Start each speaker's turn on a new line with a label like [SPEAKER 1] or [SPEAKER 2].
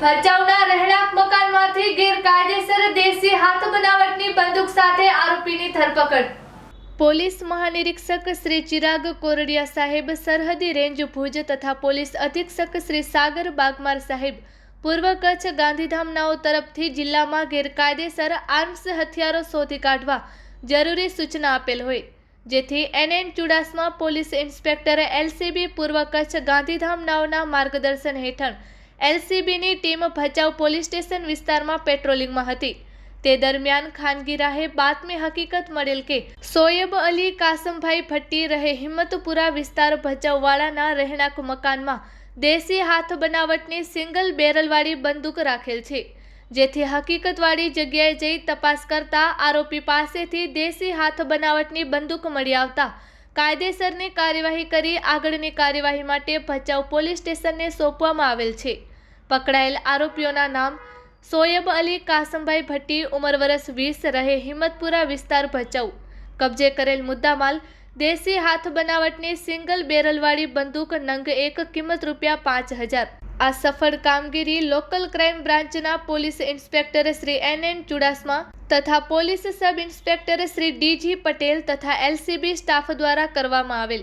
[SPEAKER 1] ભચાઉના રહેણાંક મકાનમાંથી ગેરકાયદેસર દેશી હાથ બનાવટની બંદૂક સાથે આરોપીની ધરપકડ. પોલીસ મહાનિરીક્ષક શ્રી ચિરાગ કોરડિયા સાહેબ સરહદી રેન્જ ભુજ તથા પોલીસ અધિક્ષક શ્રી સાગર બાગમાર સાહેબ પૂર્વ કચ્છ ગાંધીધામનાઓ તરફથી જિલ્લામાં ગેરકાયદેસર આર્મ્સ હથિયારો શોધી કાઢવા જરૂરી સૂચના આપેલ હોય. જેથી N N Chudasama police inspector LCB પૂર્વ કચ્છ ગાંધીધામનાઓના માર્ગદર્શન હેઠળ એલસીબીની ટીમ ભચાઉ પોલીસ સ્ટેશન વિસ્તારમાં પેટ્રોલિંગમાં હતી. તે દરમિયાન ખાનગી રાહે બાતમી હકીકત મળેલ કે, સોયબ અલી, કાસમભાઈ ભટ્ટી રહે હિંમતપુરા વિસ્તાર ભચાઉવાળાના રહેણાંક મકાનમાં દેશી હાથ બનાવટની સિંગલ બેરલવાળી બંદૂક રાખેલ છે. જેથી હકીકતવાળી જગ્યાએ જઈ તપાસ કરતા આરોપી પાસેથી દેશી હાથ બનાવટની બંદૂક મળી આવતા કાયદેસરની કાર્યવાહી કરી આગળની કાર્યવાહી માટે ભચાઉ પોલીસ સ્ટેશનને સોંપવામાં આવેલ છે. પકડાયેલ આરોપીઓના નામ સોયબ અલી, કાસમભાઈ ભટ્ટી, ઉંમર વરસ વીસ, રહે હિંમતપુરા વિસ્તાર ભચાઉ. કબજે કરેલ મુદ્દામાલ દેશી હાથ બનાવટની સિંગલ બેરલવાળી બંદૂક નંગ એક, કિંમત રૂપિયા પાંચ હજાર. આ સફળ કામગીરી લોકલ ક્રાઇમ બ્રાન્ચના police inspector Shri N N Chudasama તથા police sub inspector Shri D G Patel તથા એલસીબી સ્ટાફ દ્વારા કરવામાં આવેલ